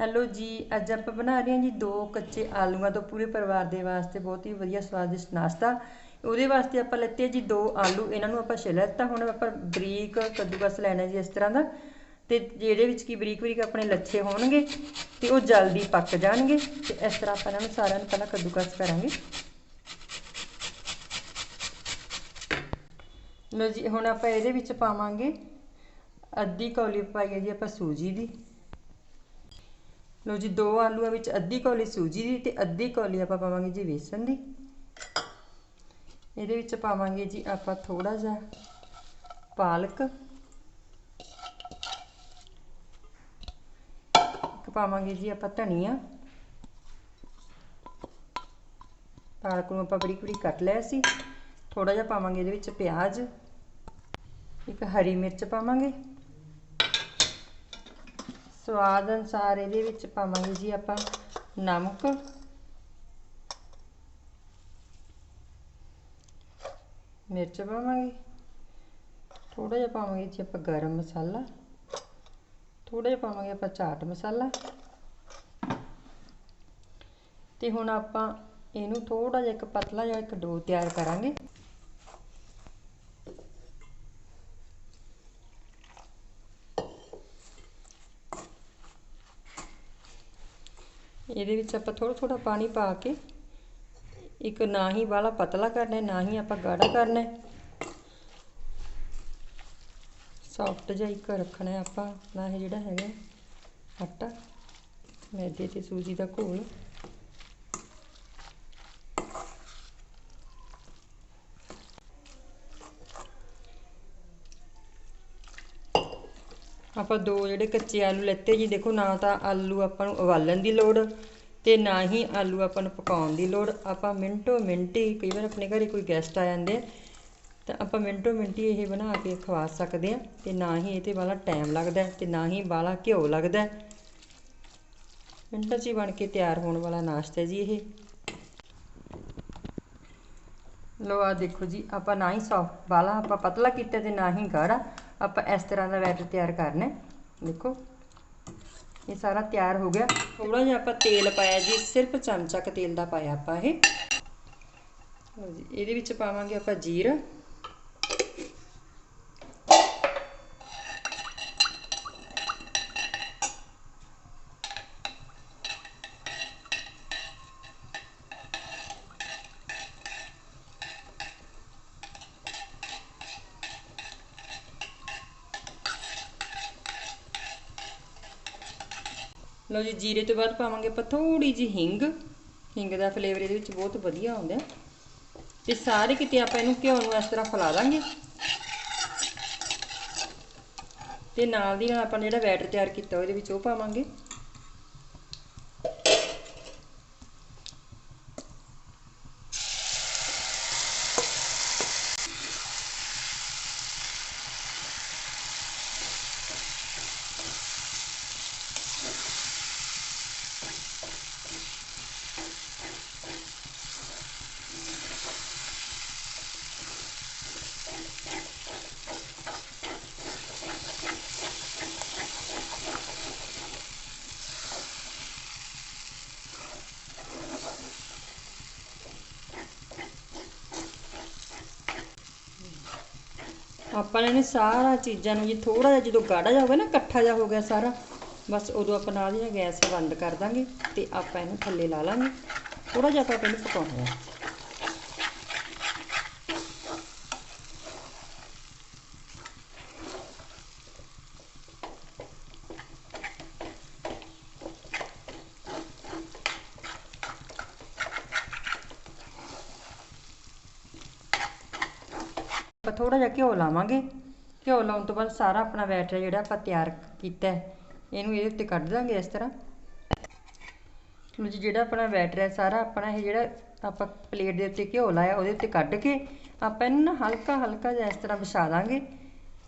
Hello ਜੀ, ਅੱਜ ਆਪਾਂ ਬਣਾ ਰਹੇ ਹਾਂ ਜੀ ਦੋ ਕੱਚੇ ਆਲੂਆਂ ਤੋਂ ਪੂਰੇ ਪਰਿਵਾਰ ਦੇ ਵਾਸਤੇ ਬਹੁਤ ਹੀ ਵਧੀਆ ਸਵਾਦਿਸ਼ਟ ਨਾਸ਼ਤਾ। ਉਹਦੇ ਵਾਸਤੇ ਆਪਾਂ ਲੈਤੇ ਜੀ ਦੋ ਆਲੂ, ਇਹਨਾਂ ਨੂੰ ਆਪਾਂ ਛਿਲ ਲਿੱਤਾ ਹੁਣ ਆਪਾਂ ਬਰੀਕ ਕੱਦੂਕਸ ਲੈਣਾ ਜੀ ਇਸ ਤਰ੍ਹਾਂ ਦਾ। ਤੇ ਜਿਹੜੇ ਵਿੱਚ ਕੀ ਬਰੀਕ ਬਰੀਕ ਆਪਣੇ ਲੱਛੇ ਹੋਣਗੇ ਤੇ ਉਹ ਜਲਦੀ ਪੱਕ ਜਾਣਗੇ ਤੇ ਇਸ ਤਰ੍ਹਾਂ ਆਪਾਂ ਇਹਨਾਂ ਨੂੰ ਸਾਰਿਆਂ ਨੂੰ ਪਹਿਲਾਂ ਕੱਦੂਕਸ ਕਰਾਂਗੇ। ਲੋ ਜੀ, ਹੁਣ ਆਪਾਂ ਇਹਦੇ ਵਿੱਚ ਪਾਵਾਂਗੇ ਅੱਧੀ ਕੌਲੀ ਪਾਈ ਹੈ ਜੀ ਆਪਾਂ ਸੂਜੀ ਦੀ। ਲਓ ਜੀ, ਦੋ ਆਲੂਆਂ ਵਿੱਚ ਅੱਧੀ ਕੌਲੀ ਸੂਜੀ ਦੀ ਤੇ ਅੱਧੀ ਕੌਲੀ ਆਪਾਂ ਪਾਵਾਂਗੇ ਜੀ ਵੇਸਣ ਦੀ। ਇਹਦੇ ਵਿੱਚ ਪਾਵਾਂਗੇ ਜੀ ਆਪਾਂ ਥੋੜਾ ਜਿਹਾ ਪਾਲਕ। ਇੱਕ ਪਾਵਾਂਗੇ ਜੀ ਆਪਾਂ ਧਨੀਆ। ਪਾਲਕ ਨੂੰ ਆਪਾਂ ਬੜੀ ਬਰੀਕ ਕੱਟ ਲਿਆ ਸੀ। ਥੋੜਾ ਜਿਹਾ ਪਾਵਾਂਗੇ ਇਹਦੇ ਵਿੱਚ ਪਿਆਜ਼। ਇੱਕ ਹਰੀ ਮਿਰਚ ਪਾਵਾਂਗੇ। ਸਵਾਦ ਅਨਸਾਰ ਇਹਦੇ ਵਿੱਚ ਪਾਵਾਂਗੇ ਜੀ ਆਪਾਂ ਨਮਕ। ਮਿਰਚ ਪਾਵਾਂਗੇ। ਥੋੜਾ ਜਿਹਾ ਪਾਵਾਂਗੇ ਜੀ ਆਪਾਂ ਗਰਮ ਮਸਾਲਾ। ਥੋੜਾ ਜਿਹਾ ਪਾਵਾਂਗੇ ਆਪਾਂ ਚਾਟ ਮਸਾਲਾ। ਤੇ ਹੁਣ ਆਪਾਂ ਇਹਨੂੰ ਥੋੜਾ ਜਿਹਾ ਇੱਕ ਪਤਲਾ ਜਿਹਾ ਇੱਕ ਡੋ ਤਿਆਰ ਕਰਾਂਗੇ। ਇਹਦੇ ਵਿੱਚ ਆਪਾਂ ਥੋੜਾ ਥੋੜਾ ਪਾਣੀ ਪਾ ਕੇ ਇੱਕ ਨਾ ਹੀ ਵਾਲਾ ਪਤਲਾ ਕਰਨਾ ਨਾ ਹੀ ਆਪਾਂ ਗਾੜਾ ਕਰਨਾ ਸੌਫਟ ਜਿਹਾ ਇੱਕ ਰੱਖਣਾ ਆਪਾਂ, ਨਾ ਇਹ ਜਿਹੜਾ ਹੈਗਾ ਆਟਾ। ਮੈਦੇ ਤੇ ਸੂਜੀ ਦਾ ਘੋਲ। ਆਪਾਂ ਦੋ ਜਿਹੜੇ ਕੱਚੇ ਆਲੂ ਲੈਤੇ ਜੀ, ਦੇਖੋ ਨਾ ਤਾਂ ਆਲੂ ਆਪਾਂ ਨੂੰ ਉਬਾਲਣ ਦੀ ਲੋੜ ਤੇ ਨਾ ਹੀ ਆਲੂ ਆਪਾਂ ਨੂੰ ਪਕਾਉਣ ਦੀ ਲੋੜ। ਆਪਾਂ ਮਿੰਟੋ ਮਿੰਟੀ ਕਈ ਵਾਰ ਆਪਣੇ ਘਰੇ ਕੋਈ ਗੈਸਟ ਆ ਜਾਂਦੇ ਤਾਂ ਆਪਾਂ ਮਿੰਟੋ ਮਿੰਟੀ ਇਹ ਬਣਾ ਕੇ ਖਵਾ ਸਕਦੇ ਆ ਤੇ ਨਾ ਹੀ ਇਹ ਤੇ ਵਾਲਾ ਟਾਈਮ ਲੱਗਦਾ ਤੇ ਨਾ ਹੀ ਵਾਲਾ ਘਿਓ ਲੱਗਦਾ। ਮਿੰਟਾਂ 'ਚ ਹੀ ਬਣ ਕੇ ਤਿਆਰ ਹੋਣ ਵਾਲਾ ਨਾਸ਼ਤਾ ਜੀ ਇਹ। ਲੋ ਆ ਦੇਖੋ ਜੀ, ਆਪਾਂ ਨਾ ਹੀ ਸੌਫਟ ਵਾਲਾ ਆਪਾਂ ਪਤਲਾ ਕੀਤਾ ਤੇ ਨਾ ਹੀ ਗਾੜਾ। ਆਪਾਂ ਇਸ ਤਰ੍ਹਾਂ ਦਾ ਬੈਟਰ ਤਿਆਰ ਕਰਨਾ ਦੇਖੋ, ਇਹ ਸਾਰਾ ਤਿਆਰ ਹੋ ਗਿਆ। ਥੋੜਾ ਜਿਹਾ ਆਪਾਂ ਤੇਲ ਪਾਇਆ ਜੀ, ਸਿਰਫ ਚਮਚਾ ਕ ਤੇਲ ਦਾ ਪਾਇਆ ਆਪਾਂ ਇਹ। ਇਹਦੇ ਵਿੱਚ ਪਾਵਾਂਗੇ ਆਪਾਂ ਜੀਰਾ। ਲਓ ਜੀ, ਜੀਰੇ ਤੋਂ ਬਾਅਦ ਪਾਵਾਂਗੇ ਆਪਾਂ ਥੋੜੀ ਜੀ ਹਿੰਗ। ਹਿੰਗ ਦਾ ਫਲੇਵਰ ਇਹਦੇ ਵਿੱਚ ਬਹੁਤ ਵਧੀਆ ਆਉਂਦਾ ਤੇ ਸਾਰੇ ਕਿਤੇ ਆਪਾਂ ਇਹਨੂੰ ਘਿਓ ਨੂੰ ਇਸ ਤਰ੍ਹਾਂ ਫਲਾ ਦਾਂਗੇ। ਤੇ ਨਾਲ ਦੀ ਨਾਲ ਆਪਾਂ ਜਿਹੜਾ ਬੈਟਰ ਤਿਆਰ ਕੀਤਾ, ਉਹਦੇ ਵਿੱਚ ਉਹ ਪਾਵਾਂਗੇ। ਆਪਾਂ ਨੇ ਸਾਰਾ ਚੀਜ਼ਾਂ ਨੂੰ ਜੀ ਥੋੜਾ ਜਿਹਾ ਜਦੋਂ ਗਾੜਾ ਜਾ ਹੋਵੇ ਨਾ, ਇਕੱਠਾ ਜਾ ਹੋ ਗਿਆ ਸਾਰਾ, ਬਸ ਉਦੋਂ ਆਪਾਂ ਨਾਲ ਹੀ ਗੈਸ ਬੰਦ ਕਰ ਦਾਂਗੇ ਤੇ ਆਪਾਂ ਇਹਨੂੰ ਥੱਲੇ ਲਾ ਲਾਂਗੇ। ਥੋੜਾ ਜਿਹਾ ਆਪਾਂ ਇਹਨੂੰ ਪਕਾਉਣਾ। ਹੈ ਆਪਾਂ ਥੋੜਾ ਜਿਹਾ ਘਿਓ ਲਾਵਾਂਗੇ। ਘਿਓ ਲਾਉਣ ਤੋਂ ਬਾਅਦ ਸਾਰਾ ਆਪਣਾ ਬੈਟਰ ਜਿਹੜਾ ਆਪਾਂ ਤਿਆਰ ਕੀਤਾ ਇਹਨੂੰ ਇਹਦੇ ਉੱਤੇ ਕੱਢ ਦਾਂਗੇ ਇਸ ਤਰ੍ਹਾਂ। ਲੋ ਜੀ ਜਿਹੜਾ ਆਪਣਾ ਬੈਟਰ ਹੈ, ਸਾਰਾ ਆਪਣਾ ਇਹ ਜਿਹੜਾ ਆਪਾਂ ਪਲੇਟ ਦੇ ਉੱਤੇ ਘਿਓ ਲਾਇਆ, ਉਹਦੇ ਉੱਤੇ ਕੱਢ ਕੇ ਆਪਾਂ ਇਹਨੂੰ ਨਾ ਹਲਕਾ ਹਲਕਾ ਜਿਹਾ ਇਸ ਤਰ੍ਹਾਂ ਵਿਛਾ ਦਾਂਗੇ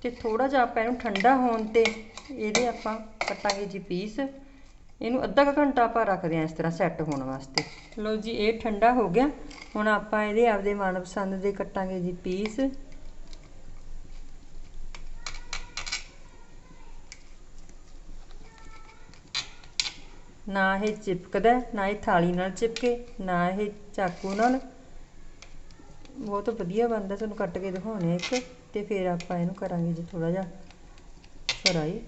ਤੇ ਥੋੜਾ ਜਿਹਾ ਆਪਾਂ ਇਹਨੂੰ ਠੰਡਾ ਹੋਣ ਤੇ ਇਹਦੇ ਆਪਾਂ ਕੱਟਾਂਗੇ ਜੀ ਪੀਸ ਇਹਨੂੰ ਅੱਧਾ ਕੁ ਘੰਟਾ ਆਪਾਂ ਰੱਖਦੇ ਹਾਂ ਇਸ ਤਰ੍ਹਾਂ ਸੈੱਟ ਹੋਣ ਵਾਸਤੇ। ਲਓ ਜੀ, ਇਹ ਠੰਡਾ ਹੋ ਗਿਆ। ਹੁਣ ਆਪਾਂ ਇਹਦੇ ਆਪਦੇ ਮਨਪਸੰਦ ਦੇ ਕੱਟਾਂਗੇ ਜੀ ਪੀਸ ਨਾ ਇਹ ਚਿਪਕਦਾ, ਨਾ ਇਹ ਥਾਲੀ ਨਾਲ ਚਿਪਕੇ, ਨਾ ਇਹ ਚਾਕੂ ਨਾਲ। ਬਹੁਤ ਵਧੀਆ ਬਣਦਾ, ਤੁਹਾਨੂੰ ਕੱਟ ਕੇ ਦਿਖਾਉਣੇ ਇੱਕ ਤੇ ਫਿਰ ਆਪਾਂ ਇਹਨੂੰ ਕਰਾਂਗੇ ਜੀ ਥੋੜਾ ਜਿਹਾ ਫਰਾਈ।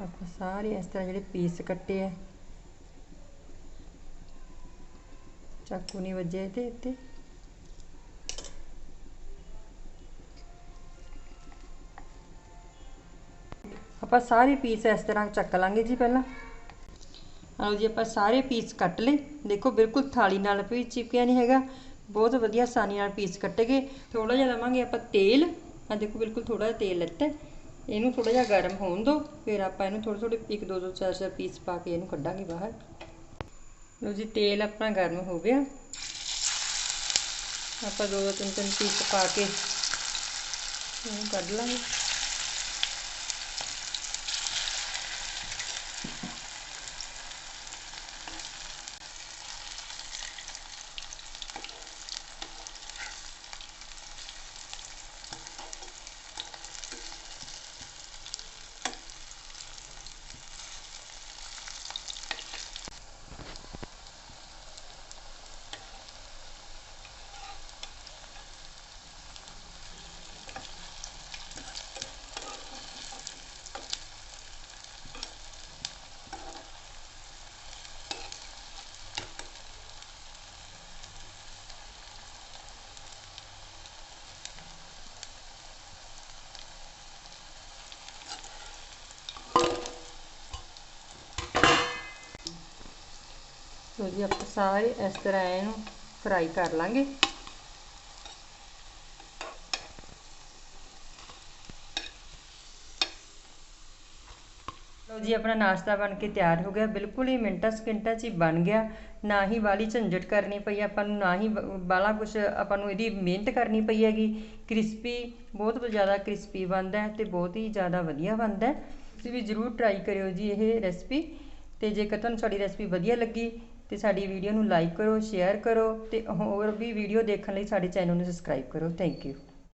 ਆਪਾਂ ਸਾਰੇ ਇਸ ਤਰ੍ਹਾਂ ਜਿਹੜੇ ਪੀਸ ਕੱਟੇ ਆ, ਚਾਕੂ ਨਹੀਂ ਵੱਜਿਆ ਇਹਦੇ ਉੱਤੇ। ਆਪਾਂ ਸਾਰੇ ਪੀਸ ਇਸ ਤਰ੍ਹਾਂ ਚੱਕ ਲਾਂਗੇ ਜੀ ਪਹਿਲਾਂ। ਆਓ ਜੀ ਆਪਾਂ ਸਾਰੇ ਪੀਸ ਕੱਟ ਲਏ। ਦੇਖੋ ਬਿਲਕੁਲ ਥਾਲੀ ਨਾਲ ਵੀ ਚਿਪਕਿਆ ਨਹੀਂ ਹੈਗਾ। ਬਹੁਤ ਵਧੀਆ ਆਸਾਨੀ ਨਾਲ ਪੀਸ ਕੱਟੇ ਗਏ। ਥੋੜਾ ਜਿਹਾ ਲਵਾਂਗੇ ਆਪਾਂ ਤੇਲ। ਆ ਦੇਖੋ ਬਿਲਕੁਲ ਥੋੜਾ ਜਿਹਾ ਤੇਲ ਲੱਤਾ ਇਹਨੂੰ ਥੋੜਾ ਜਿਹਾ ਗਰਮ ਹੋਣ ਦਿਓ। ਫਿਰ ਆਪਾਂ ਇਹਨੂੰ ਥੋੜੇ ਥੋੜੇ ਇੱਕ, ਦੋ ਦੋ, ਚਾਰ ਚਾਰ ਪੀਸ ਪਾ ਕੇ ਇਹਨੂੰ ਕੱਢਾਂਗੇ ਬਾਹਰ। ਲਓ ਜੀ ਤੇਲ ਆਪਣਾ ਗਰਮ ਹੋ ਗਿਆ। ਆਪਾਂ ਦੋ ਦੋ, ਤਿੰਨ ਤਿੰਨ ਪੀਸ ਪਾ ਕੇ ਇਹਨੂੰ ਕੱਢ ਲਾਂਗੇ। ਲਓ ਜੀ ਆਪਾਂ ਸਾਰੇ ਇਸ ਤਰ੍ਹਾਂ ਇਹਨੂੰ ਫਰਾਈ ਕਰ ਲਾਂਗੇ ਲਓ ਜੀ, ਆਪਣਾ ਨਾਸ਼ਤਾ ਬਣ ਕੇ ਤਿਆਰ ਹੋ ਗਿਆ। ਬਿਲਕੁਲ ਹੀ ਮਿੰਟਾਂ ਸਕਿੰਟਾਂ 'ਚ ਹੀ ਬਣ ਗਿਆ। ਨਾ ਹੀ ਵਾਲੀ ਝੰਜਟ ਕਰਨੀ ਪਈ ਆਪਾਂ ਨੂੰ, ਨਾ ਹੀ ਬਾਲਾ ਕੁਝ ਆਪਾਂ ਨੂੰ ਇਹਦੀ ਮਿਹਨਤ ਕਰਨੀ ਪਈ ਹੈਗੀ। ਕ੍ਰਿਸਪੀ, ਬਹੁਤ ਜ਼ਿਆਦਾ ਕ੍ਰਿਸਪੀ ਬਣਦਾ ਹੈ ਤੇ ਬਹੁਤ ਹੀ ਜ਼ਿਆਦਾ ਵਧੀਆ ਬਣਦਾ ਤੁਸੀਂ ਵੀ ਜ਼ਰੂਰ ਟਰਾਈ ਕਰਿਓ ਜੀ ਇਹ ਰੈਸਪੀ ਤੇ ਜੇਕਰ ਤੁਹਾਨੂੰ ਸਾਡੀ ਰੈਸਪੀ ਵਧੀਆ ਲੱਗੀ ਅਤੇ ਸਾਡੀ ਵੀਡੀਓ ਨੂੰ ਲਾਈਕ ਕਰੋ ਸ਼ੇਅਰ ਕਰੋ ਅਤੇ ਹੋਰ ਵੀ ਵੀਡੀਓ ਦੇਖਣ ਲਈ ਸਾਡੇ ਚੈਨਲ ਨੂੰ ਸਬਸਕ੍ਰਾਈਬ ਕਰੋ। Thank you